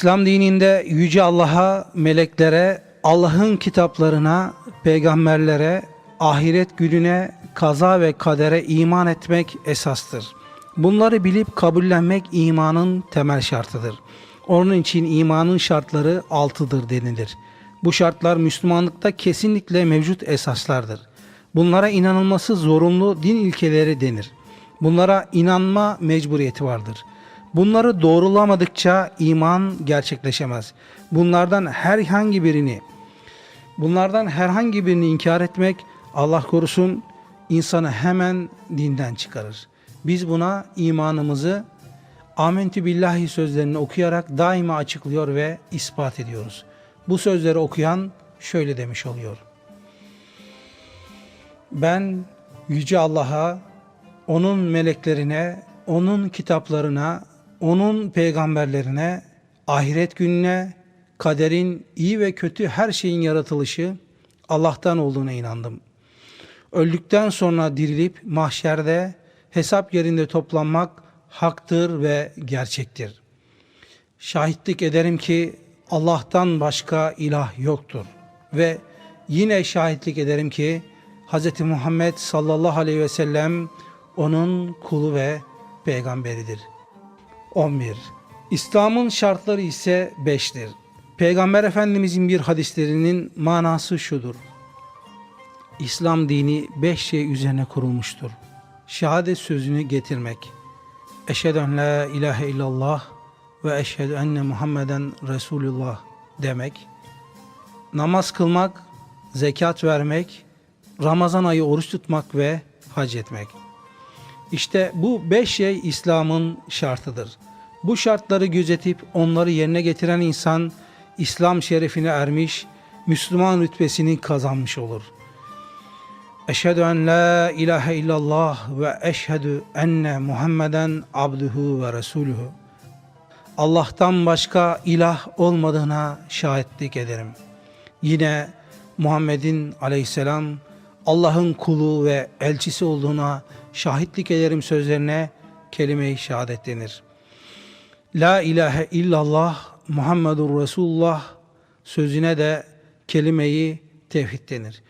İslam dininde yüce Allah'a, meleklere, Allah'ın kitaplarına, peygamberlere, ahiret gününe, kaza ve kadere iman etmek esastır. Bunları bilip kabullenmek imanın temel şartıdır. Onun için imanın şartları altıdır denilir. Bu şartlar Müslümanlıkta kesinlikle mevcut esaslardır. Bunlara inanılması zorunlu din ilkeleri denir. Bunlara inanma mecburiyeti vardır. Bunları doğrulamadıkça iman gerçekleşemez. Bunlardan herhangi birini bunlardan herhangi birini inkar etmek Allah korusun insanı hemen dinden çıkarır. Biz buna imanımızı Amentü billahi sözlerini okuyarak daima açıklıyor ve ispat ediyoruz. Bu sözleri okuyan şöyle demiş oluyor. Ben yüce Allah'a, onun meleklerine, onun kitaplarına, onun peygamberlerine, ahiret gününe, kaderin iyi ve kötü her şeyin yaratılışı Allah'tan olduğuna inandım. Öldükten sonra dirilip mahşerde hesap yerinde toplanmak haktır ve gerçektir. Şahitlik ederim ki Allah'tan başka ilah yoktur ve yine şahitlik ederim ki Hz. Muhammed sallallahu aleyhi ve sellem onun kulu ve peygamberidir. 11. İslam'ın şartları ise 5'tir. Peygamber Efendimizin bir hadislerinin manası şudur. İslam dini beş şey üzerine kurulmuştur. Şehadet sözünü getirmek. Eşhedü en la ilahe illallah ve eşhedü enne Muhammeden Resulullah demek. Namaz kılmak, zekat vermek, Ramazan ayı oruç tutmak ve hac etmek. İşte bu beş şey İslam'ın şartıdır. Bu şartları gözetip onları yerine getiren insan İslam şerefine ermiş, Müslüman rütbesini kazanmış olur. Eşhedü en la ilahe illallah ve eşhedü enne Muhammeden abduhu ve resuluhu. Allah'tan başka ilah olmadığına şahitlik ederim. Yine Muhammed'in aleyhisselam Allah'ın kulu ve elçisi olduğuna şahitlik ederim sözlerine kelime-i şehadet denir. La ilahe illallah Muhammedur Resulullah sözüne de kelimeyi tevhid denir.